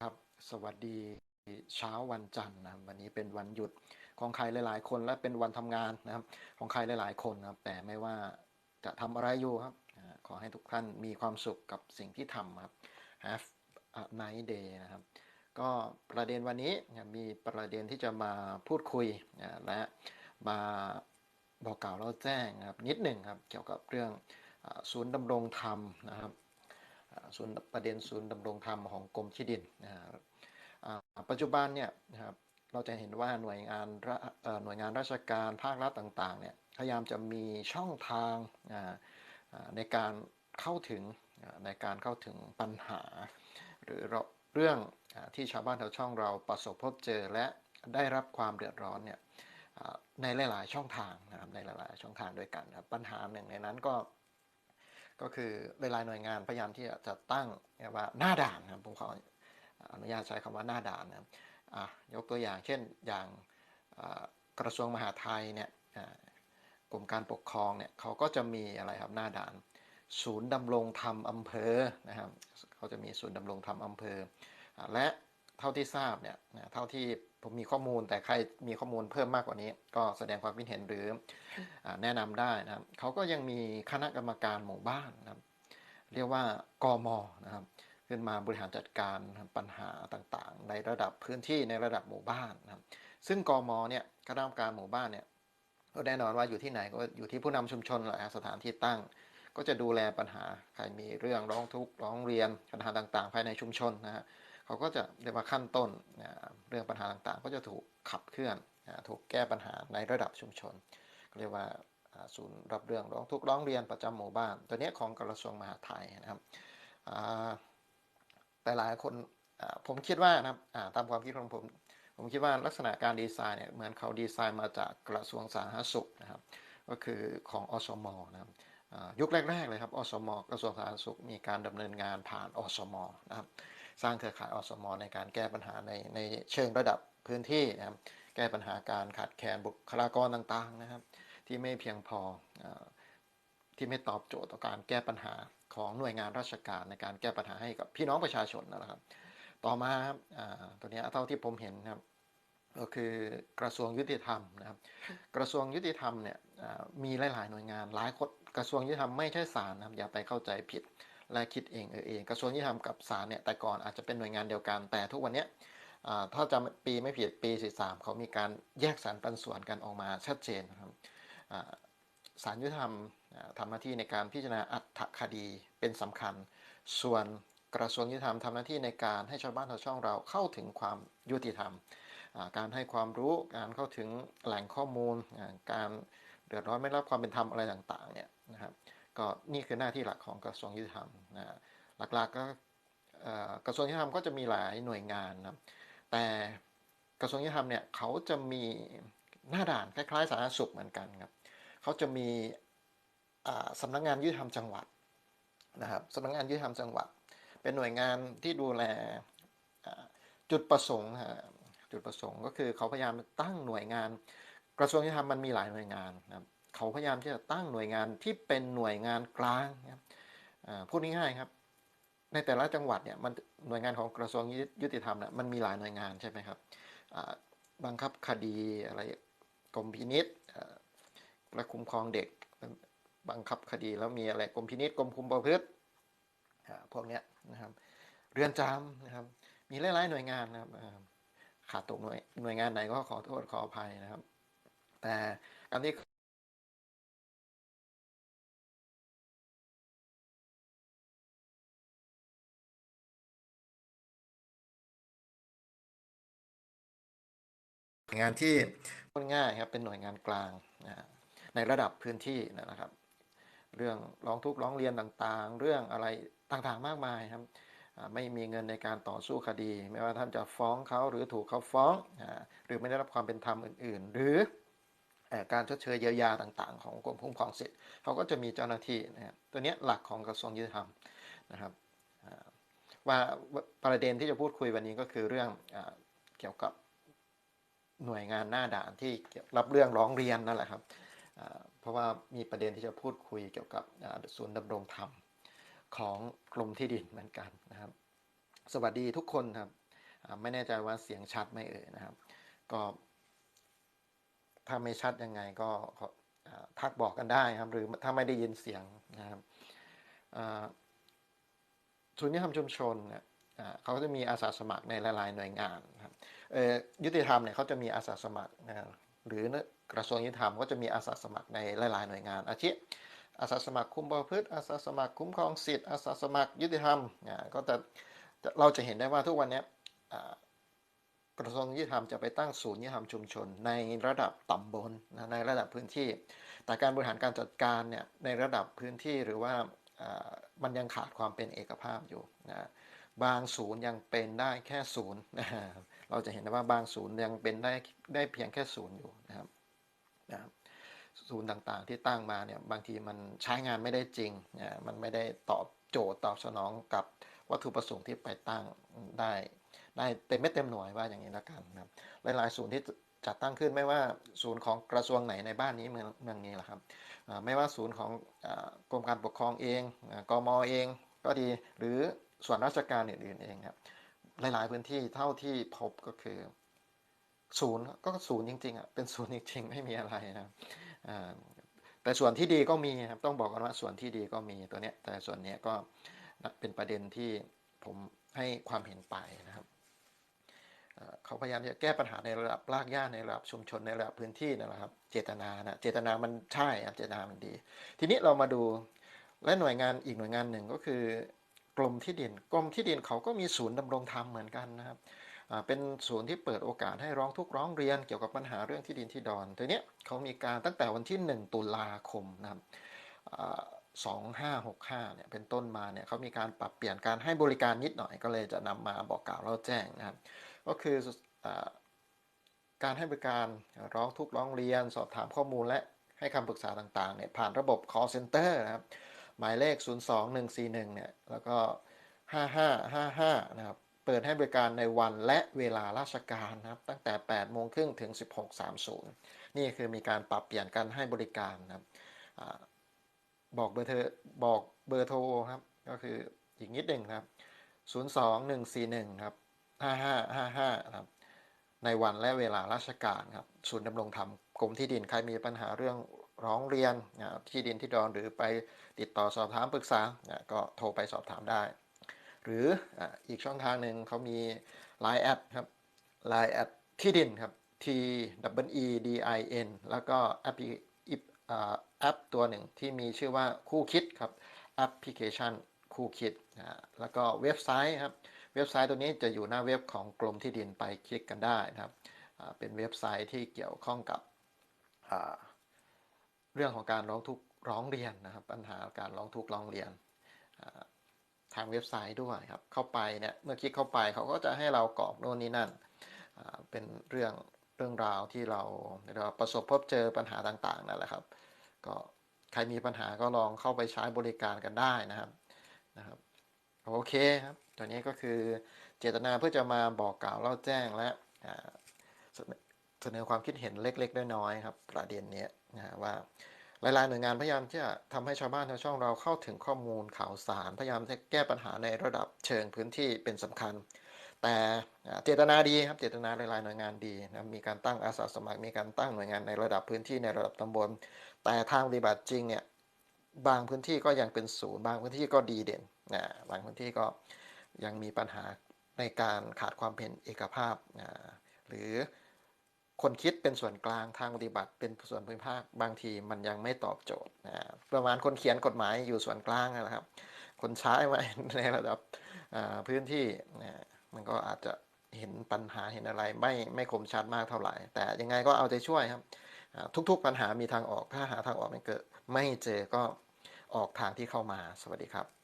ครับ สวัสดีเช้าวันจันทร์นะครับวันนี้เป็นวันหยุดของใครหลาย ๆ คนและเป็นวันทำงานนะครับ ของใครหลาย ๆ คนนะครับ แต่ไม่ว่าจะทำอะไรอยู่ครับ ขอให้ทุกท่านมีความสุขกับสิ่งที่ทำครับ Have a nice day นะครับ ก็ประเด็นวันนี้มีประเด็นที่จะมาพูดคุยนะและมาบอกกล่าวเล่าแจ้งนะครับนิดหนึ่งครับเกี่ยวกับเรื่องศูนย์ดำรงธรรมนะครับ ศูนย์ประเด็นศูนย์ดำรงธรรมของกรมที่ดินนะครับปัจจุบันเนี่ยนะครับเราจะเห็นว่าหน่วยงานหน่วยงานราชการภาครัฐต่างๆเนี่ยพยายามจะมีช่องทางในการเข้าถึงในการเข้าถึงปัญหา หรือเรื่องที่ชาวบ้านชาวช่องเราประสบพบเจอและได้รับความเดือดร้อนเนี่ยในหลาย ๆ ช่องทางนะครับในหลาย ๆ ช่องทางด้วยกันครับปัญหาหนึ่งในนั้นก็ ก็คือหลายๆหน่วยงานพยายามที่จะตั้งเรียกว่าหน้าด่านนะครับผมขออนุญาตใช้คำว่าหน้าด่านนะครับยกตัวอย่างเช่นอย่างกระทรวงมหาดไทยเนี่ยกรมการปกครองเนี่ยเขาก็จะมีอะไรครับหน้าด่าน ศูนย์ดำรงธรรมอำเภอนะครับเขาจะมีศูนย์ดำรงธรรมอำเภอ และ เท่าที่ทราบเนี่ยเท่าที่ผมมีข้อมูลแต่ใครมีข้อมูลเพิ่มมากกว่านี้ ก็แสดงความคิดเห็นหรืออแนะนำได้นะครับเขาก็ยังมีคณะกรรมการหมู่บ้านนะครับ เรียกว่ากมนะครับขึ้นมาบริหารจัดการปัญหาต่างๆ ในระดับพื้นที่ในระดับหมู่บ้านนะครับ ซึ่งกมเนี่ยคณะกรรมการหมู่บ้านเนี่ยก็แน่นอนว่าอยู่ที่ไหนก็อยู่ที่ผู้นำชุมชนแหละสถานที่ตั้ง ก็จะดูแลปัญหาใครมีเรื่องร้องทุกข์ร้องเรียนปัญหาต่างๆ ภายในชุมชนนะฮะ เขาก็จะเรียกว่าขั้นต้นเรื่องปัญหาต่างๆ ก็จะถูกขับเคลื่อนถูกแก้ปัญหาในระดับชุมชนเรียกว่าศูนย์รับเรื่องร้องทุกข์ร้องเรียนประจำหมู่บ้าน ตัวนี้ของกระทรวงมหาดไทยนะครับแต่หลายคนผมคิดว่านะครับตามความคิดของผมผมคิดว่าลักษณะการดีไซน์เนี่ยเหมือนเขาดีไซน์มาจากกระทรวงสาธารณสุขนะครับ ก็คือของอสมนะครับยุคแรกๆเลยครับอสมกระทรวงสาธารณสุขมีการดำเนินงานผ่านอสมนะครับ สร้างเครือข่ายอสมในการแก้ปัญหาในในเชิงระดับพื้นที่นะครับแก้ปัญหาการขาดแคลนบุคลากรต่างๆนะครับ ที่ไม่เพียงพอที่ไม่ตอบโจทย์ต่อการแก้ปัญหาของหน่วยงานราชการในการแก้ปัญหาให้กับพี่น้องประชาชนนะครับ ต่อมาครับตัวนี้เท่าที่ผมเห็นนะครับก็คือกระทรวงยุติธรรมนะครับ กระทรวงยุติธรรมเนี่ยมีหลาย ๆ หน่วยงานหลายคนกระทรวงยุติธรรมไม่ใช่ศาลนะครับอย่าไปเข้าใจผิด และคิดเองเออเอง กระทรวงยุติธรรมกับศาลเนี่ยแต่ก่อนอาจจะเป็นหน่วยงานเดียวกัน แต่ทุกวันนี้ถ้าจำปีไม่ผิดปี 43 เขามีการแยกสารปันส่วนกันออกมาชัดเจนนะครับอ่าศาลยุติธรรมทำหน้าที่ในการพิจารณาอัตคดีเป็นสำคัญ ส่วนกระทรวงยุติธรรมทำหน้าที่ในการให้ชาวบ้านชาวช่องเราเข้าถึงความยุติธรรม การให้ความรู้ การเข้าถึงแหล่งข้อมูล การเดือดร้อนไม่รับความเป็นธรรมอะไรต่างๆเนี่ยนะครับ ก็นี่คือหน้าที่หลักของกระทรวงยุติธรรมนะหลักๆก็กระทรวงยุติธรรมก็จะมีหลายหน่วยงานนะแต่กระทรวงยุติธรรมเนี่ยเขาจะมีหน้าด่านคล้ายๆสาธารณสุขเหมือนกันครับเขาจะมีอ่าสำนักงานยุติธรรมจังหวัดนะครับสำนักงานยุติธรรมจังหวัด เป็นหน่วยงานที่ดูแลจุดประสงค์ฮะจุดประสงค์ก็คือเขาพยายามตั้งหน่วยงาน กระทรวงยุติธรรมมันมีหลายหน่วยงานนะครับ เขาพยายามที่จะตั้งหน่วยงานที่เป็นหน่วยงานกลางนะครับพูดง่ายๆครับ ในแต่ละจังหวัดเนี่ยมันหน่วยงานของกระทรวงยุติธรรมนี่ยมันมีหลายหน่วยงานใช่ไหมครับบังคับคดีอะไรกรมพินิษอ่าและคุ้มครองเด็กบังคับคดีแล้วมีอะไรกรมพินิษฐ์กรมคุมประพฤติพวกเนี้ยนะครับ เรือนจำนะครับ มีหลายๆหน่วยงานนะครับขาดตกหน่วยหน่วยงานไหนก็ขอโทษขออภัยนะครับ แต่การที่ งานที่พูดง่ายครับเป็นหน่วยงานกลางในระดับพื้นที่นะครับ เรื่องร้องทุกข์ร้องเรียนต่างๆ เรื่องอะไรต่างๆมากมายครับไม่มีเงินในการต่อสู้คดี ไม่ว่าท่านจะฟ้องเขาหรือถูกเขาฟ้อง หรือไม่ได้รับความเป็นธรรมอื่น ๆ หรือการชดเชยเยียวยาต่างๆ ของกรมคุ้มครองสิทธิ์เขาก็จะมีเจ้าหน้าที่นะครับตัวนี้หลักของกระทรวงยุติธรรมนะครับว่าประเด็นที่จะพูดคุยวันนี้ก็คือเรื่องอเกี่ยวกับ หน่วยงานหน้าด่านที่รับเรื่องร้องเรียนนั่นแหละครับเพราะว่ามีประเด็นที่จะพูดคุยเกี่ยวกับศูนย์ดำรงธรรมของกรมที่ดินเหมือนกันนะครับ สวัสดีทุกคนครับไม่แน่ใจว่าเสียงชัดไหมเอ่ยนะครับ ก็ถ้าไม่ชัดยังไงก็ทักบอกกันได้ครับ หรือถ้าไม่ได้ยินเสียงนะครับศูนย์ยุติธรรมชุมชนเนี่ยเขาก็จะมีอาสาสมัครในหลาย ๆ หน่วยงานนะครับ ยุติธรรมเนี่ยเขาจะมีอาสาสมัครนะหรือกระทรวงยุติธรรมก็จะมีอาสาสมัครในหลายๆหน่วยงาน อาทิอาสาสมัครคุมประพฤติอาสาสมัครคุ้มครองสิทธิ์อาสาสมัครยุติธรรมอ่าก็จะจะเราจะเห็นได้ว่าทุกวันนี้กระทรวงยุติธรรมจะไปตั้งศูนย์ยุติธรรมชุมชน ในระดับตำบลนะในระดับพื้นที่ แต่การบริหารการจัดการเนี่ยในระดับพื้นที่หรือว่าอ่ามันยังขาดความเป็นเอกภาพอยู่นะบางศูนย์ยังเป็นได้แค่ศูนย์นะ เราจะเห็นได้ว่าบางศูนย์ยังเป็นได้ได้เพียงแค่ศูนย์อยู่นะครับนะครับศูนย์ต่างๆ ที่ตั้งมาเนี่ยบางทีมันใช้งานไม่ได้จริงนะมันไม่ได้ตอบโจทย์ตอบสนองกับวัตถุประสงค์ที่ไปตั้งได้ได้เต็มไม่เต็มหน่วยว่าอย่างนี้แล้วกันนะครับหลายๆศูนย์ที่จัดตั้งขึ้นไม่ว่าศูนย์ของกระทรวงไหนในบ้านนี้เมืองเมืองนี้แหละครับไม่ว่าศูนย์ของกรมการปกครองเองอ่ากมเอง ก็ดีหรือส่วนราชการอื่นๆเองครับ หลาย ๆ พื้นที่เท่าที่พบก็คือศูนย์ก็ศูนย์จริงๆอะเป็นศูนย์จริง ๆ ไม่มีอะไรนะครับแต่ส่วนที่ดีก็มีครับต้องบอกกันว่าส่วนที่ดีก็มีตัวเนี้ย แต่ส่วนเนี้ยก็เป็นประเด็นที่ผมให้ความเห็นไปนะครับเขาพยายามจะแก้ปัญหาในระดับรากหญ้าในระดับชุมชนในระดับพื้นที่นั่นแหละครับ เจตนานะเจตนามันใช่ครับเจตนามันดี ทีนี้เรามาดูและหน่วยงานอีกหน่วยงานหนึ่งก็คือ กรมที่ดินกรมที่ดินเขาก็มีศูนย์ดำรงธรรมเหมือนกันนะครับเป็นศูนย์ที่เปิดโอกาสให้ร้องทุกข์ร้องเรียนเกี่ยวกับปัญหาเรื่องที่ดินที่ดอนตัวเนี้เขามีการตั้งแต่วันที่ 1 ตุลาคมนะครับสองห้าหกห้าเนี่ยเป็นต้นมาเนี่ยเขามีการปรับเปลี่ยนการให้บริการนิดหน่อยก็เลยจะนำมาบอกกล่าวเล่าแจ้งนะครับ ก็คืออการให้บริการร้องทุกข์ร้องเรียน สอบถามข้อมูลและให้คำปรึกษาต่างๆเนี่ยผ่านระบบ call center นะครับ หมายเลข 02141 เนี่ย แล้วก็ 5555 นะครับ เปิดให้บริการในวันและเวลาราชการนะครับ ตั้งแต่ 8 โมงครึ่งถึง 16.30 นี่คือมีการปรับเปลี่ยนการให้บริการนะครับอบอกเบอร์เธอบอกเบอร์โทรครับ ก็คืออีกนิดหนึ่งครับ 02141 ครับ 5555 ครับ ในวันและเวลาราชการครับ ศูนย์ดำรงธรรมกรมที่ดิน ใครมีปัญหาเรื่อง ร้องเรียนที่ดินที่ดอนหรือไปติดต่อสอบถามปรึกษาก็โทรไปสอบถามได้ หรืออีกช่องทางหนึ่งเขามี Line แอดครับ Line แอดที่ดินครับ T W E D I N แล้วก็แอปแอปตัวหนึ่งที่มีชื่อว่าคู่คิดครับแอปพลิเคชันคู่คิดแล้วก็เว็บไซต์ครับเว็บไซต์ตัวนี้จะอยู่หน้าเว็บของกรมที่ดินไปคลิกกันได้นะครับเป็นเว็บไซต์ที่เกี่ยวข้องกับ เรื่องของการร้องทุกข์ร้องเรียนนะครับ ปัญหาการร้องทุกข์ร้องเรียนทางเว็บไซต์ด้วยครับ เข้าไปเนี่ยเมื่อคลิกเข้าไปเขาก็จะให้เรากรอกโน่นนี่นั่นเป็นเรื่องเรื่องราวที่เราเราประสบพบเจอปัญหาต่างๆนั่นแหละครับ ก็ใครมีปัญหาก็ลองเข้าไปใช้บริการกันได้นะครับนะครับโอเคครับตัวนี้ก็คือเจตนาเพื่อจะมาบอกกล่าวเล่าแจ้งและ เสนอความคิดเห็นเล็กๆ น้อยๆครับ ประเด็นนี้นะว่าหลายๆหน่วยงานพยายามที่จะทำให้ชาวบ้านชาวช่องเราเข้าถึงข้อมูลข่าวสาร พยายามจะแก้ปัญหาในระดับเชิงพื้นที่เป็นสำคัญ แต่เจตนาดีครับเจตนาหลายๆหน่วยงานดีนะมีการตั้งอาสาสมัคร มีการตั้งหน่วยงานในระดับพื้นที่ในระดับตำบล แต่ทางปฏิบัติจริงเนี่ยบางพื้นที่ก็ยังเป็นศูนย์ บางพื้นที่ก็ดีเด่นนะบางพื้นที่ก็ยังมีปัญหาในการขาดความเป็นเอกภาพนะหรือ คนคิดเป็นส่วนกลางทางปฏิบัติ เป็นส่วนภูมิภาคบางทีมันยังไม่ตอบโจทย์นะประมาณคนเขียนกฎหมายอยู่ส่วนกลางนะครับ คนใช้ไว้ในระดับพื้นที่นะมันก็อาจจะเห็นปัญหาเห็นอะไรไม่ไม่คมชัดมากเท่าไหร่ แต่ยังไงก็เอาใจช่วยครับ ทุกๆปัญหามีทางออกถ้าหาทางออกไม่เกิดไม่เจอก็ออกทางที่เข้ามาสวัสดีครับ